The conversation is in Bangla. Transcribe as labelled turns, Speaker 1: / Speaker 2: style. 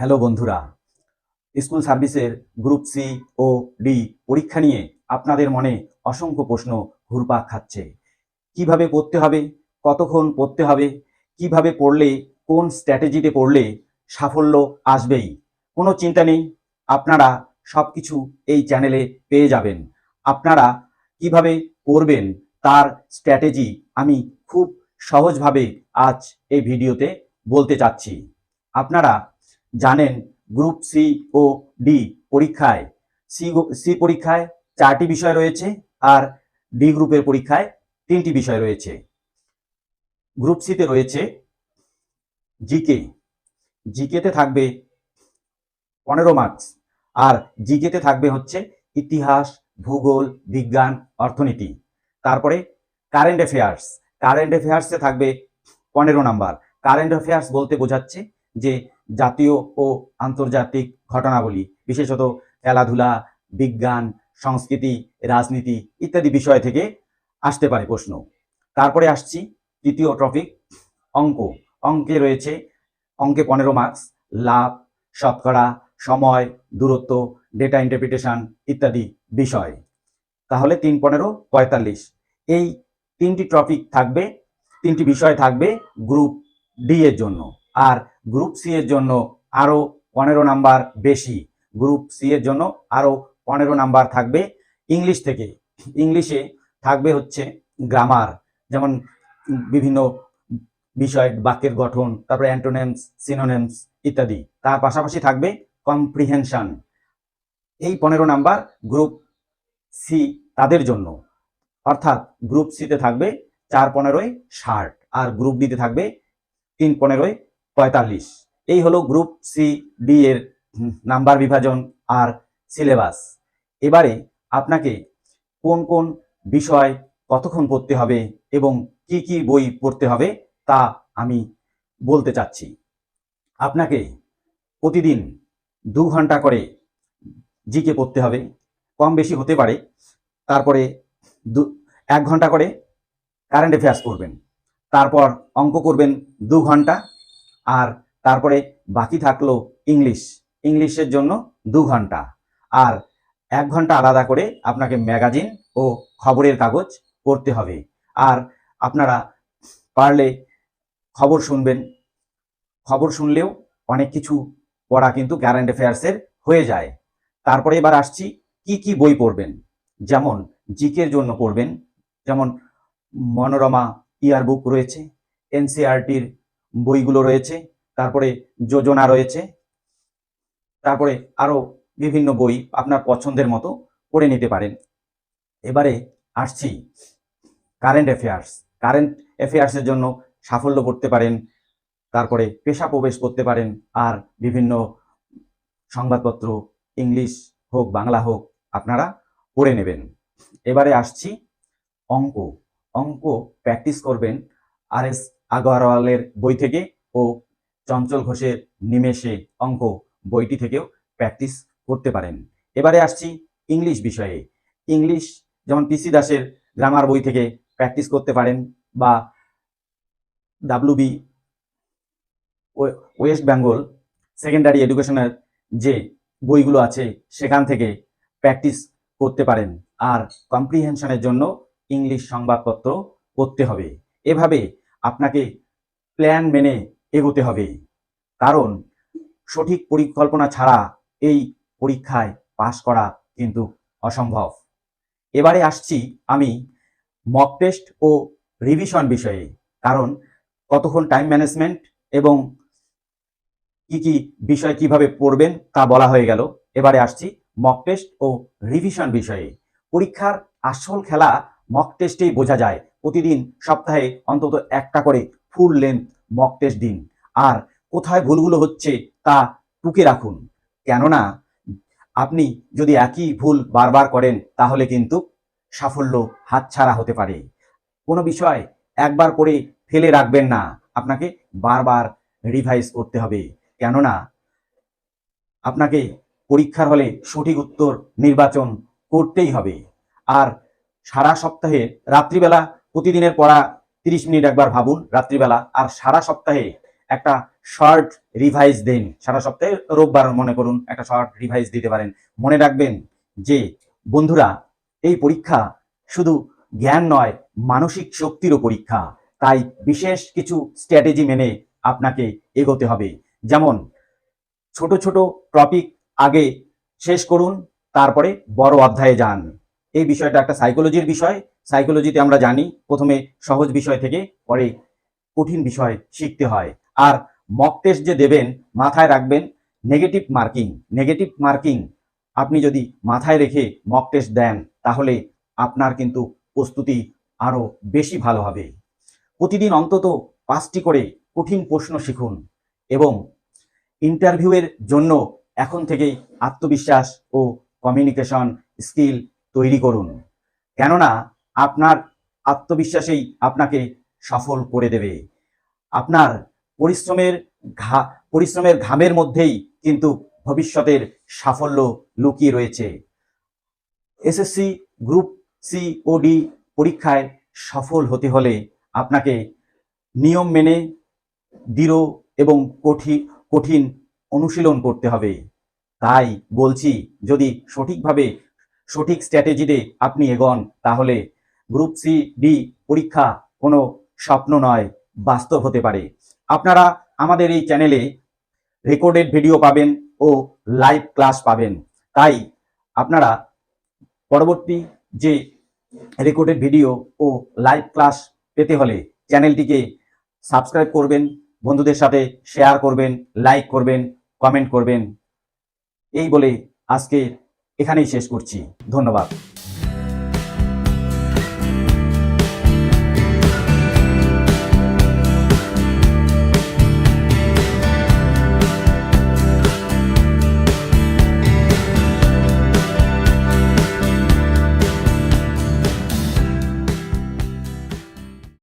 Speaker 1: হ্যালো বন্ধুরা, স্কুল সার্ভিসের গ্রুপ সি ও ডি পরীক্ষা নিয়ে আপনাদের মনে অসংখ্য প্রশ্ন ঘুরপাক খাচ্ছে। কীভাবে পড়তে হবে, কতক্ষণ পড়তে হবে, কীভাবে পড়লে, কোন স্ট্র্যাটেজিতে পড়লে সাফল্য আসবেই, কোনো চিন্তা নেই, আপনারা সব কিছু এই চ্যানেলে পেয়ে যাবেন। আপনারা কীভাবে পড়বেন, তার স্ট্র্যাটেজি আমি খুব সহজভাবে আজ এই ভিডিওতে বলতে চাচ্ছি। আপনারা জানেন গ্রুপ সি ও ডি পরীক্ষায়। সি সি পরীক্ষায় চারটি বিষয় রয়েছে আর ডি গ্রুপের পরীক্ষায় তিনটি বিষয় রয়েছে। গ্রুপ সিতে রয়েছে জিকে। জিকেতে থাকবে পনেরো মার্কস আর জিকেতে থাকবে হচ্ছে ইতিহাস, ভূগোল, বিজ্ঞান, অর্থনীতি। তারপরে কারেন্ট অ্যাফেয়ার্স। কারেন্ট অ্যাফেয়ার্সে থাকবে পনেরো নাম্বার। কারেন্ট অ্যাফেয়ার্স বলতে বোঝাচ্ছে যে জাতীয় ও আন্তর্জাতিক ঘটনাবলী, বিশেষত খেলাধুলা, বিজ্ঞান, সংস্কৃতি, রাজনীতি ইত্যাদি বিষয় থেকে আসতে পারে প্রশ্ন। তারপরে আসছি তৃতীয় টপিক অঙ্ক। অঙ্কে রয়েছে, অঙ্কে পনেরো মার্কস লাভ, শতকরা, সময়, দূরত্ব ডেটা ইন্টারপ্রিটেশন ইত্যাদি বিষয়। তাহলে তিন পনেরো, পঁয়তাল্লিশ। এই তিনটি টপিক থাকবে, তিনটি বিষয় থাকবে গ্রুপ ডি এর জন্য। আর গ্রুপ সি এর জন্য আরও পনেরো নাম্বার বেশি। গ্রুপ সি এর জন্য আরও পনেরো নাম্বার থাকবে ইংলিশ থেকে। ইংলিশে থাকবে হচ্ছে গ্রামার যেমন বিভিন্ন বিষয়, বাক্যের গঠন, তারপরে অ্যান্টোনেমস সিনোনেমস ইত্যাদি। তার পাশাপাশি থাকবে কম্প্রিহেনশন এই পনেরো নাম্বার গ্রুপ সি তাদের জন্য। অর্থাৎ গ্রুপ সিতে থাকবে চার পনেরোয় ষাট, আর গ্রুপ ডিতে থাকবে তিন পনেরোয় পঁয়তাল্লিশ। এই হলো গ্রুপ সি ডি এর নাম্বার বিভাজন আর সিলেবাস এবারে আপনাকে কোন কোন বিষয় কতক্ষণ পড়তে হবে এবং কি কি বই পড়তে হবে তা আমি বলতে চাচ্ছি। আপনাকে প্রতিদিন দু ঘণ্টা করে জিকে পড়তে হবে। কম বেশি হতে পারে। তারপরে দু, এক ঘণ্টা করে কারেন্ট অ্যাফেয়ার্স করবেন তারপর অঙ্ক করবেন দু ঘণ্টা। আর তারপরে বাকি থাকল ইংলিশ। ইংলিশের জন্য দু ঘণ্টা। আর এক ঘণ্টা আলাদা করে আপনাকে ম্যাগাজিন ও খবরের কাগজ পড়তে হবে। আর আপনারা পারলে খবর শুনবেন। খবর শুনলেও অনেক কিছু পড়া কিন্তু কারেন্ট অ্যাফেয়ার্সের হয়ে যায়। তারপরে এবার আসছি, কি কি বই পড়বেন? যেমন জিকের জন্য পড়বেন, যেমন মনোরমা ইয়ার বুক রয়েছে এনসিআরটির বইগুলো রয়েছে, তারপরে যোজনা রয়েছে, তারপরে আরও বিভিন্ন বই আপনার পছন্দের মতো পড়ে নিতে পারেন। এবারে আসছি কারেন্ট অ্যাফেয়ার্স কারেন্ট অ্যাফেয়ার্সের জন্য সাফল্য করতে পারেন, তারপরে পেশা প্রবেশ করতে পারেন, আর বিভিন্ন সংবাদপত্র, ইংলিশ হোক, বাংলা হোক, আপনারা পড়ে নেবেন। এবারে আসছি অঙ্ক অঙ্ক প্র্যাকটিস করবেন, আর এস আগরওয়ালের বই থেকে ও চঞ্চল ঘোষের নিমেষে অঙ্ক বইটি থেকেও প্র্যাকটিস করতে পারেন। এবারে আসছি ইংলিশ বিষয়ে। ইংলিশ যেমন পিসি দাসের গ্রামার বই থেকে প্র্যাকটিস করতে পারেন বা ডাব্লুবি ওয়েস্ট বেঙ্গল সেকেন্ডারি এডুকেশনের যে বইগুলো আছে সেখান থেকে প্র্যাকটিস করতে পারেন। আর কম্প্রিহেনশনের জন্য ইংলিশ সংবাদপত্র পড়তে হবে। এভাবে আপনাকে প্ল্যান মেনে এগোতে হবে। কারণ সঠিক পরিকল্পনা ছাড়া এই পরীক্ষায় পাশ করা কিন্তু অসম্ভব। এবারে আসছি আমি মক টেস্ট ও রিভিশন বিষয়ে। কারণ কতক্ষণ টাইম ম্যানেজমেন্ট এবং কি কি বিষয় কীভাবে পড়বেন তা বলা হয়ে গেল। এবারে আসছি মক টেস্ট ও রিভিশন বিষয়ে। পরীক্ষার আসল খেলা মক টেস্টেই বোঝা যায়। প্রতিদিন সপ্তাহে অন্তত একটা করে ফুল লেন্থ মক টেস্ট দিন। আর কোথায় ভুলগুলো হচ্ছে তা টুকে রাখুন। কেননা আপনি যদি একই ভুল বারবার করেন, তাহলে কিন্তু সাফল্য হাতছাড়া হতে পারে। কোনো বিষয় একবার করে ফেলে রাখবেন না, আপনাকে বারবার রিভাইজ করতে হবে। কেননা আপনাকে পরীক্ষার হলে সঠিক উত্তর নির্বাচন করতেই হবে। আর সারা সপ্তাহে রাত্রিবেলা প্রতিদিনের পড়া তিরিশ মিনিট একবার ভাবুন রাত্রিবেলা, আর সারা সপ্তাহে একটা শর্ট রিভাইজ দিন। সারা সপ্তাহে রোববার মনে করুন একটা শর্ট রিভাইজ দিতে পারেন। মনে রাখবেন যে, বন্ধুরা, এই পরীক্ষা শুধু জ্ঞান নয়, মানসিক শক্তিরও পরীক্ষা। তাই বিশেষ কিছু স্ট্র্যাটেজি মেনে আপনাকে এগোতে হবে। যেমন, ছোট ছোট টপিক আগে শেষ করুন, তারপরে বড় অধ্যায়ে যান। এই বিষয়টা একটা সাইকোলজির বিষয় সাইকোলজিতে আমরা জানি, প্রথমে সহজ বিষয় থেকে পরে কঠিন বিষয় শিখতে হয়। আর মক টেস্ট যে দেবেন, মাথায় রাখবেন নেগেটিভ মার্কিং নেগেটিভ মার্কিং আপনি যদি মাথায় রেখে মক টেস্ট দেন, তাহলে আপনার কিন্তু প্রস্তুতি আরও বেশি ভালো হবে। প্রতিদিন অন্তত পাঁচটি করে কঠিন প্রশ্ন শিখুন এবং ইন্টারভিউয়ের জন্য এখন থেকেই আত্মবিশ্বাস ও কমিউনিকেশন স্কিল তৈরি করুন। কেননা আপনার আত্মবিশ্বাসেই আপনাকে সফল করে দেবে। আপনার পরিশ্রমের ঘা, পরিশ্রমের ঘামের মধ্যেই কিন্তু ভবিষ্যতের সাফল্য লুকিয়ে রয়েছে। এসএসসি গ্রুপ সি ও ডি পরীক্ষায় সফল হতে হলে আপনাকে নিয়ম মেনে দৃঢ় এবং কঠিন কঠিন অনুশীলন করতে হবে। তাই বলছি, যদি সঠিকভাবে সঠিক স্ট্র্যাটেজিতে আপনি এগোন, তাহলে গ্রুপ সি, ডি পরীক্ষা কোনো স্বপ্ন নয়, বাস্তব হতে পারে। আপনারা আমাদের এই চ্যানেলে রেকর্ডেড ভিডিও পাবেন ও লাইভ ক্লাস পাবেন। তাই আপনারা পরবর্তী যে রেকর্ডেড ভিডিও ও লাইভ ক্লাস পেতে হলে চ্যানেলটিকে সাবস্ক্রাইব করবেন, বন্ধুদের সাথে শেয়ার করবেন, লাইক করবেন, কমেন্ট করবেন। এই বলে আজকে এখানেই শেষ করছি। ধন্যবাদ।